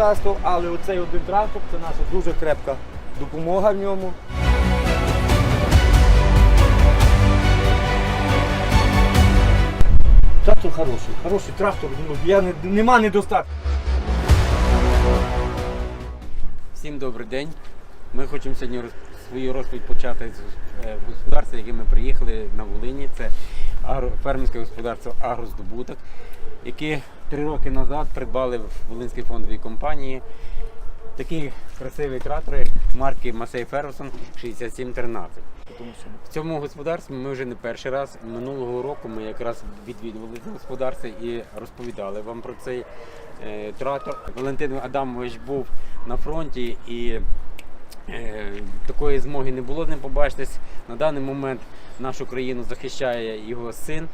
господарство, але оцей один трактор це наша дуже крепка допомога в ньому. Трактор хороший, хороший трактор, ну, я не, нема недостатку. Всім добрий день. Ми хочемо сьогодні свою розповідь почати з е, господарства, яке ми приїхали на Волині. Це фермерське господарство Агроздобуток, яке три роки назад придбали в Волинській фондовій компанії такі красиві трактори марки Масей Ферguson 6713. В цьому господарстві ми вже не перший раз. Минулого року ми якраз відвідували це господарство і розповідали вам про цей е, трактор. Валентин Адамович був на фронті і е, такої змоги не було з ним побачитись. На даний момент нашу країну захищає його син.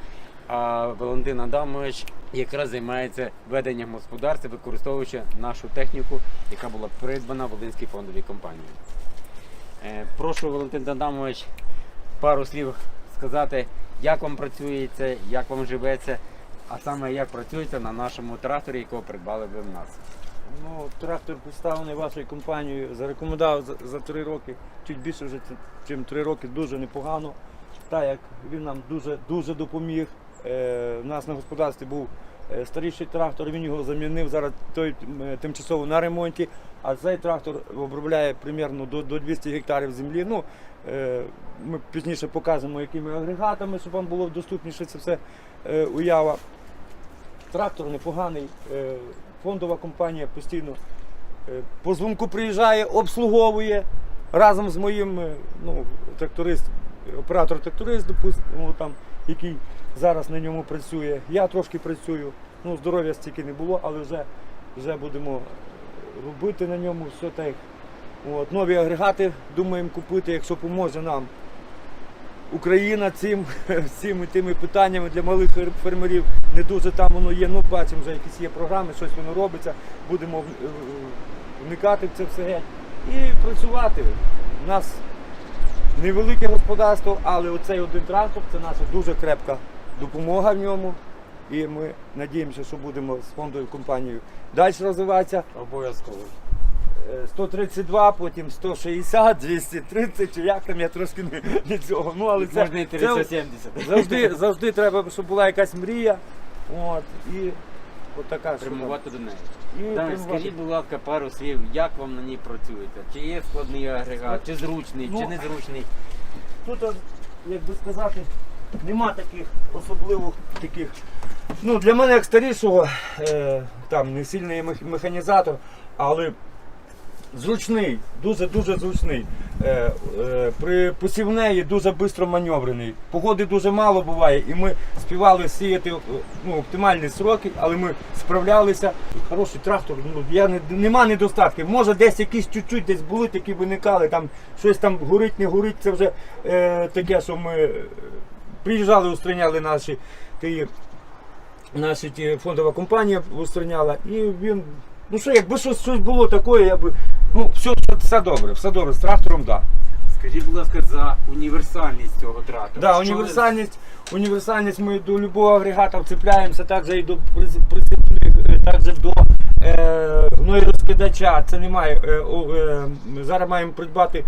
А Валентин Адамович якраз займається веденням господарства, використовуючи нашу техніку, яка була придбана в Волинській фондовій компанії. Е, Прошу, Валентин Адамович, пару слів сказати, як вам працюється, як вам живеться, а саме як працюється на нашому тракторі, якого придбали ви в нас. Ну, трактор представлений вашою компанією, зарекомендував за, за три роки, чуть більше вже, ніж три роки, дуже непогано. Так як він нам дуже, дуже допоміг. Е, у нас на господарстві був е, старіший трактор, він його замінив. Зараз той е, тимчасово на ремонті, а цей трактор обробляє примерно до, до 200 гектарів землі. Ну, е, ми пізніше покажемо, якими агрегатами, щоб вам було доступніше це все е, уява. Трактор непоганий. е, Фондова компанія постійно е, по дзвонку приїжджає, обслуговує разом з моїм е, ну, тракторист, оператор-тракторист, допустимо, там, який зараз на ньому працює. Я трошки працюю. Ну, здоров'я стільки не було, але вже, вже будемо робити на ньому все так. От, нові агрегати думаємо купити, якщо поможе нам. Україна цим всіми тими питаннями для малих фермерів не дуже там воно є. Ну бачимо, вже якісь є програми, щось воно робиться. Будемо вникати в це все геть і працювати. У нас невелике господарство, але оцей один трактор це наша дуже крепка допомога в ньому. І ми надіємося, що будемо з фондовою компанією далі розвиватися. Обов'язково. Е, 132, потім 160, 230, чи як там я трошки не, не цього. Ну, але це, Можна і це завжди, завжди треба, щоб була якась мрія. От, і от така що Прямувати до неї. І Так, прямувати. скажіть, будь ласка, пару слів, як вам на ній працюєте? Чи є складний агрегат, чи зручний, Ну, чи незручний? Тут, от, як би сказати, нема таких особливих таких. Ну, для мене як старішого, е, там не сильний мех- механізатор, але зручний, дуже-дуже зручний. Е, е, при посівнеї дуже швидко маневрений. Погоди дуже мало буває, і ми співали сіяти е, ну, оптимальні сроки, але ми справлялися. Хороший трактор, ну, я не, нема недостатків. Може десь якісь чуть-чуть десь були, такі виникали, там щось там горить, не горить, це вже е, таке, що ми е, приїжджали, устраняли наші ті, наші ті фондова компанія устраняла, і він. Ну що, якби щось, щось було таке, я би. Ну, все, все добре, все добре, з трактором, так. Да. Скажіть, будь ласка, за універсальність цього трактора. Да, Що універсальність, універсальність ми до любого агрегата вцепляємося, же і до приц- прицепних, е, також до е, гноєрозкидача. Це немає. Е, е, зараз маємо придбати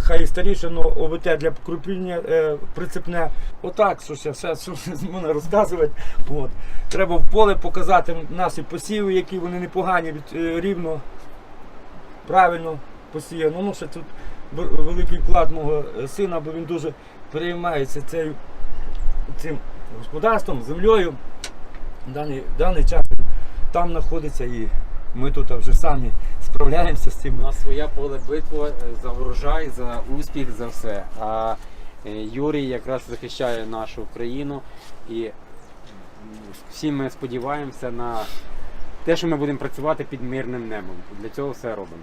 хай старіше, но ОВТ для крупіння е, прицепне. Отак, що ще, що можна розказувати. От. Треба в поле показати наші посіви, які вони непогані, рівно, правильно посіяно. Ну, ще тут великий вклад мого сина, бо він дуже переймається цим, цим господарством, землею. В даний, даний час там знаходиться і ми тут вже самі справляємося з цим. У нас своя поле битва е, за врожай, за успіх, за все. А е, Юрій якраз захищає нашу країну і всі ми сподіваємося на те, що ми будемо працювати під мирним небом. Для цього все робимо.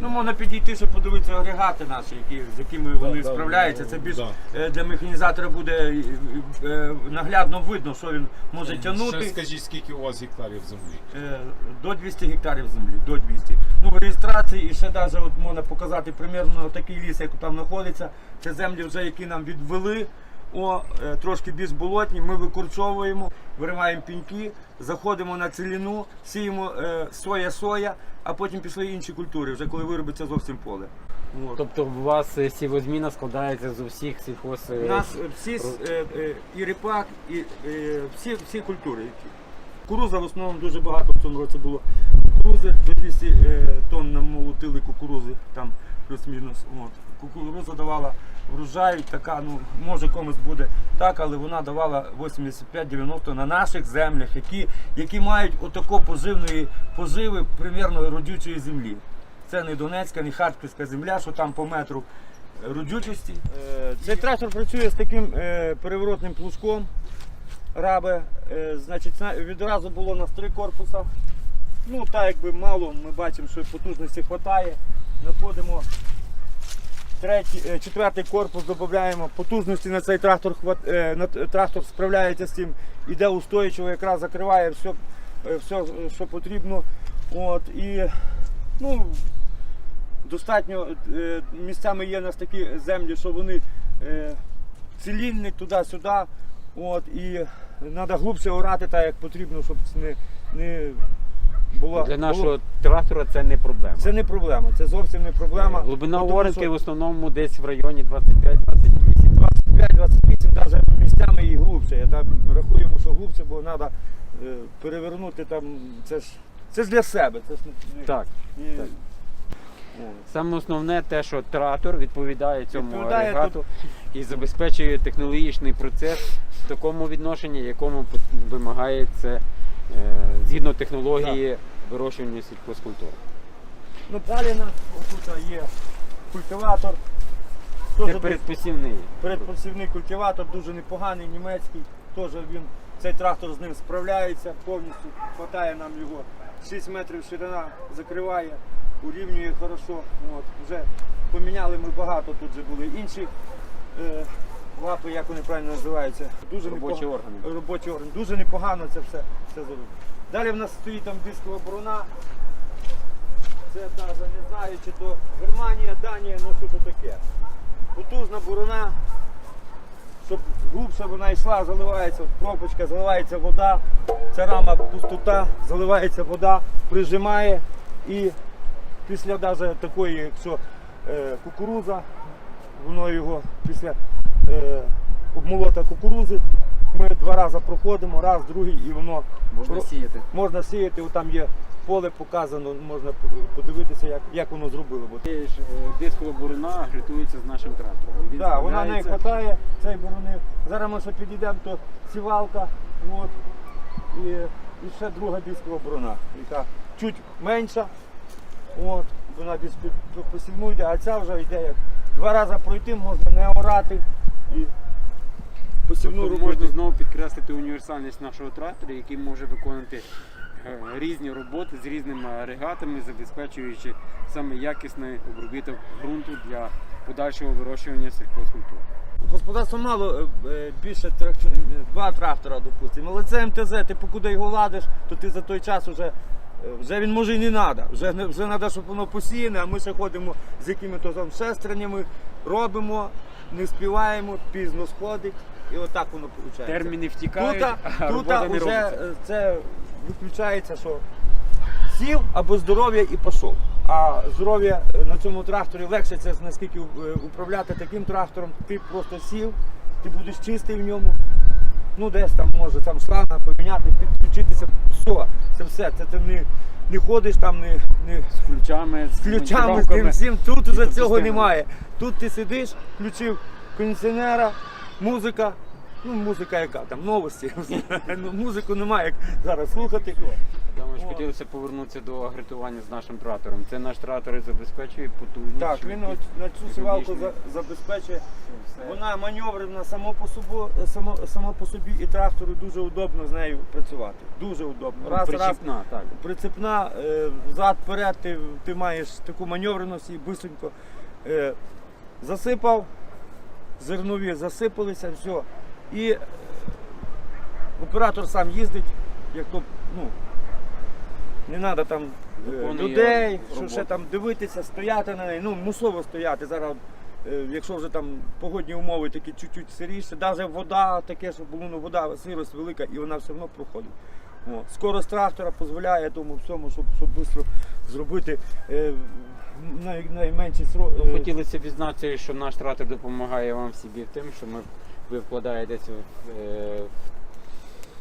Ну, можна підійти, щоб подивитися агрегати наші, які, з якими вони да, справляються. Це більш да. е, для механізатора буде е, е, наглядно видно, що він може тягнути. Ще скажіть, скільки у вас гектарів землі? Е, До 200 гектарів землі, до 200. Ну, в реєстрації і ще навіть от можна показати примірно такий ліс, як там знаходиться. Це землі вже, які нам відвели. О, е, трошки більш болотні, ми викорчовуємо, вириваємо піньки, заходимо на ціліну, сіємо е, соя-соя, а потім пішли інші культури, вже коли виробиться зовсім поле. От. Тобто у вас е, сівозміна складається з усіх сільхоз... е, У нас е, всі е, е, і ріпак, і е, всі, всі культури. Кукуруза в основному дуже багато в цьому році було. Кукурузи до 200 е, тонн намолотили кукурузи, там плюс-мінус. От. Кукуруза давала врожай, така, ну, може комусь буде так, але вона давала 85-90 на наших землях, які, які мають отако поживної поживи примірно родючої землі. Це не Донецька, не Харківська земля, що там по метру родючості. Е, Цей трактор працює з таким е, переворотним плужком. Рабе, е, значить, відразу було у нас три корпуса. Ну, так якби мало, ми бачимо, що потужності вистачає. Знаходимо третій, е, четвертий корпус, додаємо потужності на цей трактор. е, трактор справляється з цим, іде устойчиво, якраз закриває все, е, все що потрібно. От, і, ну, достатньо місцями є у нас такі землі, що вони цілінні туди-сюди. І треба глибше орати так, як потрібно, щоб не, не було. Для нашого було- трактора це не проблема. Це не проблема, це зовсім не проблема. Глибина Тому оренки що в основному десь в районі 25-28. 25-28, навіть місцями і глибше. Я там рахуємо, що глибше, бо треба перевернути там. Це ж це ж для себе. Це ж Так. не- так. Саме основне те, що трактор відповідає цьому Відповідає агрегату і забезпечує технологічний процес в такому відношенні, якому пот- вимагає це е, згідно технології вирощування сільхозкультур. Ну далі у нас є культиватор. Це передпосівний. Передпосівний культиватор дуже непоганий, німецький. Теж він, цей трактор з ним справляється повністю. Хватає нам його 6 метрів ширина, закриває, урівнює хорошо. От, вже поміняли ми багато, тут вже були інші е, лапи, як вони правильно називаються. Дуже Робочі непога- органи. Робочі органи. Дуже непогано це все, все зробили. Далі в нас стоїть там дискова борона. Це навіть не знаю, чи то Германія, Данія, ну що то таке. Потужна борона, щоб глубше вона йшла, заливається пробочка, заливається вода, ця рама пустота, заливається вода, прижимає і після навіть такої, якщо е, кукуруза, воно його після обмолота кукурузи, ми два рази проходимо, раз, другий, і воно про- сіяти. можна сіяти, там є поле показано, можна подивитися, як, як воно зробило. Е, Дискова бурина гритується з нашим трактором. Так, вона не вистачає цієї борони. Зараз ми ще підійдемо, то сівалка. От, і, і ще друга дискова борона, яка чуть менша. От, вона більш під, під посівну йде, а ця вже йде як два рази пройти, можна не орати і посівну Тобто робити. можна знову підкреслити універсальність нашого трактора, який може виконувати е, різні роботи з різними агрегатами, забезпечуючи саме якісний обробіток ґрунту для подальшого вирощування сільхозкультур. Господарство мало е, е, більше трак- два трактора, допустимо. Але це МТЗ, ти покуди його ладиш, то ти за той час вже, вже він може і не треба. Вже, не- вже треба, щоб воно посіяне, а ми ще ходимо з якими-то там шестернями, робимо, не співаємо, пізно сходить. І отак воно виходить. Терміни втікають, Тут, а тут робота не вже робиться. е, це виключається, що сів або здоров'я і пішов. А здоров'я на цьому тракторі легше це наскільки е, управляти таким трактором. Ти просто сів, ти будеш чистий в ньому. Ну десь там може там шланга поміняти, підключитися. Все, це все. Це ти не, не ходиш там, не, не З ключами, з ключами, з тим всім. Тут Тобто цього немає. Тут ти сидиш, включив кондиціонера, музика. Ну, музика яка там, новості. ну, музику немає як зараз слухати. Тамаш, О. хотілося повернутися до агритування з нашим трактором. Це наш трактор і забезпечує потужність. Так, він от на цю сівалку за- забезпечує. Все. Вона маневрена само по собі, само, само по собі і трактору дуже удобно з нею працювати. Дуже удобно. Раз, раз Причіпна, так. прицепна, е, взад, вперед, ти, ти маєш таку маневреність і бистренько е, засипав, зернові засипалися, все. І е, оператор сам їздить, як то, ну, не треба там е, Виконує людей, що роботу. ще там дивитися, стояти на неї. Ну, мусово стояти. Зараз е, якщо вже там погодні умови такі чуть-чуть сиріше, навіть вода таке, що було ну, вода, сирость велика, і вона все одно проходить. О, скорость трактора дозволяє тому всьому, щоб, щоб швидко зробити е, най, найменші сроки. Ну, Хотілося б відзначити, що наш трактор допомагає вам собі тим, що ми, ви вкладаєтеся в, е,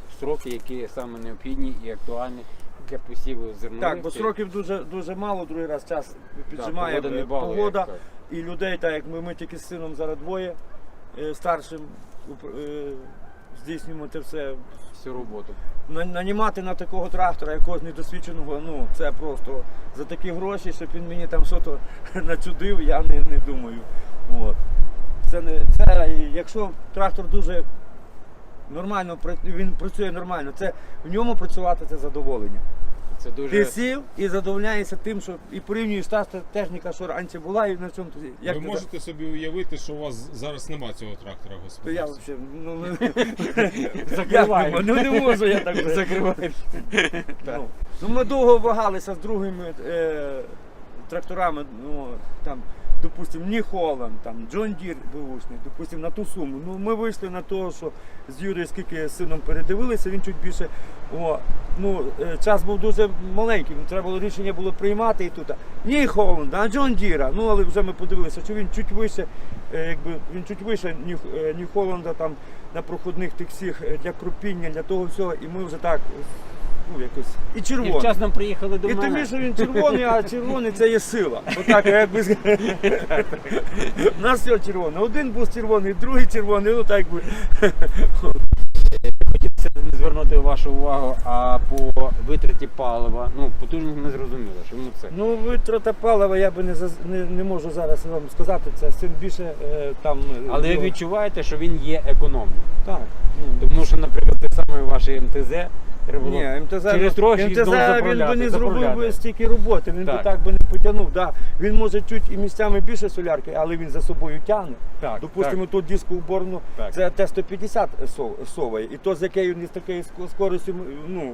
в сроки, які саме необхідні і актуальні для посіву зернових. Так, бо сроків дуже, дуже мало, другий раз час піджимає погода не е, балує, погода. як. І людей, так як ми, ми тільки з сином зараз двоє е, старшим е, здійснюємо це все. всю роботу. На- Нанімати на такого трактора, якогось недосвідченого, ну це просто за такі гроші, щоб він мені там щось начудив, я не, не думаю. От. Це не це, якщо трактор дуже нормально він працює нормально, це в ньому працювати це задоволення. Це дуже Ти сів і задовольняєшся тим, що і порівнюєш та техніка, що раніше була, і на ти. Як Ви ти можете собі уявити, що у вас зараз нема цього трактора То я взагалі, ну, Закривай. ну не можу я так. закриваєш. Ну, ну, ми довго вагалися з другими е, тракторами, ну, там, допустим, Ні Холланд, там, Джон Дір бушний, допустим, на ту суму. Ну, ми вийшли на те, що з Юрією, скільки з сином передивилися, він чуть більше. О, ну, е, час був дуже маленький, треба було рішення було приймати і тут. Ні Холланда, а Джон Діра. Ну, але вже ми подивилися, що він чуть вище, е, якби, він чуть вище Ні, е, Холланда там на проходних тих всіх для крупіння, для того всього, і ми вже так, ну, якось. І І червоний. вчасно приїхали до І мене. тобі, що він червоний, а червоний це є сила. Отак, як би. У нас все червоне. Один був червоний, другий червоний, ну так би. Хотілося не звернути вашу увагу, а по витраті палива. Ну, потужність ми зрозуміли, що воно це. Ну, витрата палива я би не, не, не можу зараз вам сказати, це син більше е, там. е, Але ви відчуваєте, що він є економним. Так. ну. Тому що, наприклад, те саме ваше МТЗ треба було. Ні, МТЗ, через трохи МТЗ знову він би заправляти, не зробив заправляти. би стільки роботи, він Так. би так би не потягнув. Да. Він може чуть і місцями більше солярки, але він за собою тягне. Так, Допустимо, тут диску уборну, Так. це Т-150 сов- соває. І то, з якою він з такою ск- скоростю, ну,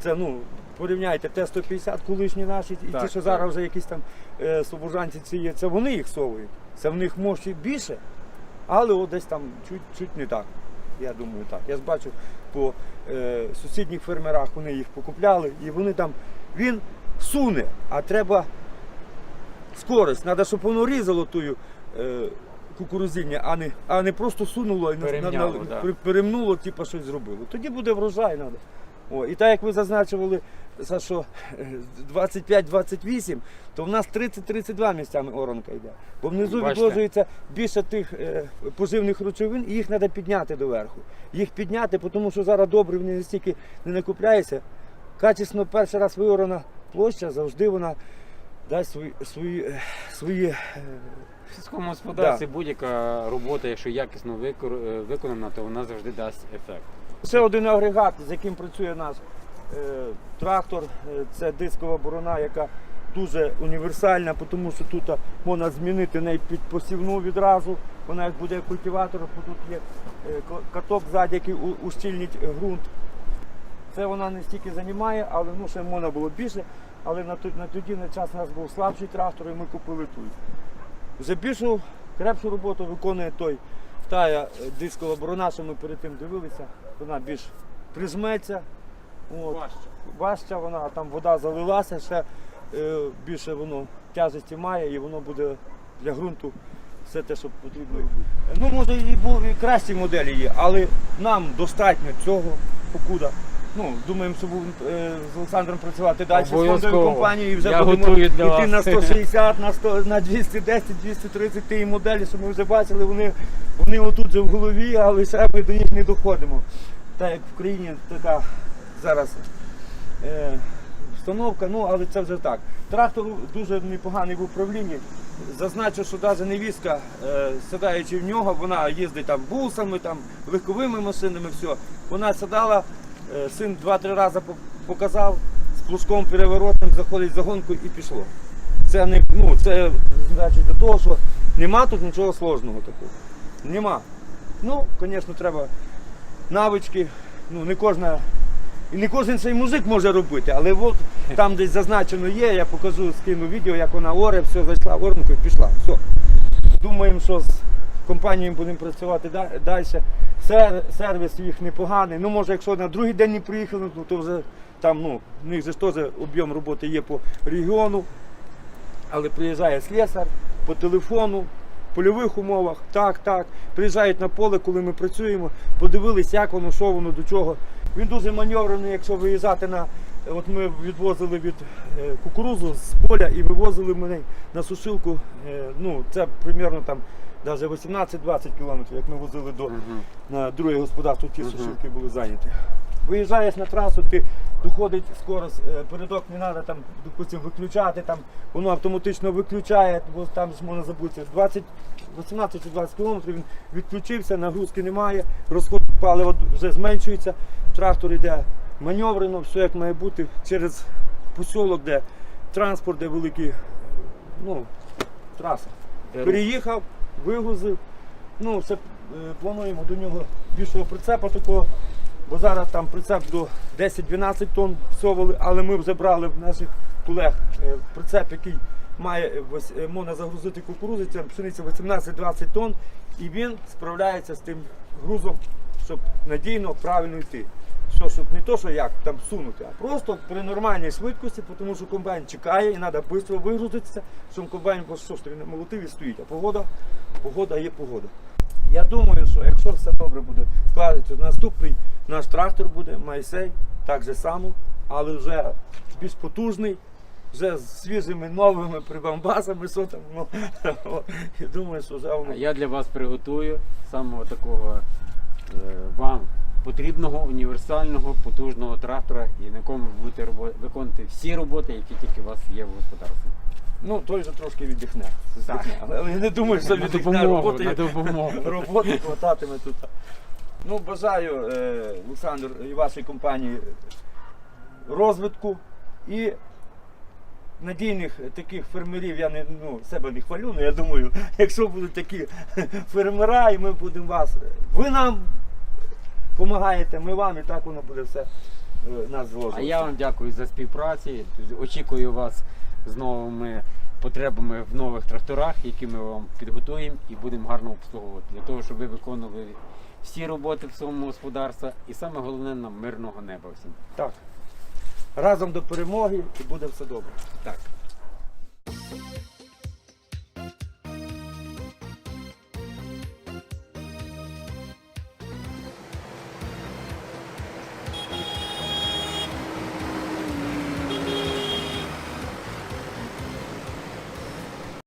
це, ну, порівняйте Т-150 колишні наші, і Так, ті, що так. зараз вже якісь там е, слобожанці ці є, це вони їх совують. Це в них мощі більше, але от десь там чуть, чуть не так. Я думаю, так. Я бачу по е, сусідніх фермерах, вони їх покупляли, і вони там, він суне, а треба скорость. Треба, щоб воно різало тую е, кукурузіння, а не, а не просто сунуло і на- на- Перемняло, да. перемнуло, типу щось зробило. Тоді буде врожай. Надо. О, і так як ви зазначували, е, 25-28, то в нас 30-32 місцями оранка йде. Бо внизу Бачите? відложується більше тих е, поживних речовин, і їх треба підняти доверху. Їх підняти, тому що зараз добре вони настільки не накупляються. Качесно перший раз виорана площа, завжди вона дасть свої, свої, е, свої е, В сільському господарстві будь-яка робота, якщо якісно е, виконана, то вона завжди дасть ефект. Ще один агрегат, з яким працює наш е, трактор, е, це дискова борона, яка дуже універсальна, тому що тут можна змінити неї під посівну відразу. Вона як буде культиватор, бо тут є е, каток ззаді, який ущільнить е, ґрунт. Це вона не стільки займає, але ну, ще можна було більше. Але на, тоді на час у нас був слабший трактор і ми купили той. Вже більшу, крепшу роботу виконує той тая е, дискова борона, що ми перед тим дивилися. Вона більш прижметься. От. Важча вона, а там вода залилася, ще е, більше воно тяжесті має і воно буде для ґрунту все те, що потрібно робити. Ну, може, і був і кращі моделі є, але нам достатньо цього покуда. Ну, думаємо, що будемо е, з Олександром працювати далі з фондовою Обов'язково. компанією і вже Я будемо готую для йти вас. на 160, на 100, на 210, 230 тієї моделі, що ми вже бачили, вони, вони отут же в голові, але ще ми до них не доходимо. Так як в країні така зараз е, установка, ну але це вже так. Трактор дуже непоганий в управлінні. Зазначу, що навіть невістка, е, сідаючи в нього, вона їздить там бусами, там, легковими машинами, все. Вона сідала, син два-три рази показав, з плужком переворотним заходить в загонку і пішло. Це не ну, це значить до того, що нема тут нічого сложного такого. Нема. Ну, звісно, треба навички. Ну, не кожна. І не кожен цей музик може робити, але от там десь зазначено є, я покажу, скину відео, як вона оре, все, зайшла в оранку і пішла. Все. думаємо, що з компанією будемо працювати далі. Сервіс їх непоганий. Ну, може, якщо на другий день не приїхали, ну, то вже там, ну, в них же теж об'єм роботи є по регіону. Але приїжджає слесар по телефону, в польових умовах, так, так. Приїжджають на поле, коли ми працюємо, подивились, як воно, що воно, до чого. Він дуже маневрений, якщо виїжджати на. От ми відвозили від е, кукурузу з поля і вивозили мене на сушилку. е, Ну, це примерно там навіть 18-20 кілометрів, як ми возили до на друге господарство, ті сушилки були зайняті. Виїжджаєш на трасу, ти доходить скорость, е, передок не треба там, допустим, виключати, там, воно автоматично виключає, бо там ж можна забути 20, 18 чи 20 кілометрів він відключився, нагрузки немає, розход палива вже зменшується, трактор йде маневрено, все як має бути через посілок, де транспорт, де великі ну, траси. Переїхав, вигрузив. Ну, все, е, плануємо до нього більшого прицепа такого, бо зараз там прицеп до 10-12 тонн всовали, але ми вже брали в наших колег е, прицеп, який має е, можна загрузити кукурудзу, це пшениця 18-20 тонн, і він справляється з тим грузом, щоб надійно, правильно йти. Що, щоб не то, що як там сунути, а просто при нормальній швидкості, тому що комбайн чекає і треба швидко вигрузитися, щоб комбайн, що ж він молотив і стоїть, а погода, погода є погода. Я думаю, що якщо все добре буде складатися, то наступний наш трактор буде Майсей, так же само, але вже більш потужний, вже з свіжими новими прибамбасами, що там. Ну, я думаю, що вже воно. Я для вас приготую самого такого е, вам потрібного універсального потужного трактора, і на якому ви будете виконувати всі роботи, які тільки у вас є в господарстві. Ну, той же трошки віддихне. Здихне. Але я не думаю, що На віддихне допомогу, роботи. на допомогу. Роботи хвататиме тут. Ну, бажаю, е, Олександр, і вашій компанії розвитку і надійних таких фермерів, я не ну, себе не хвалю, але я думаю, якщо будуть такі фермера, і ми будемо вас. Ви нам допомагаєте, ми вам, і так воно буде все е, нас А я вам дякую за співпрацю. Очікую вас з новими потребами в нових тракторах, які ми вам підготуємо і будемо гарно обслуговувати. Для того, щоб ви виконували всі роботи в своєму господарстві і саме головне нам мирного неба всім. Так. Разом до перемоги і буде все добре. Так.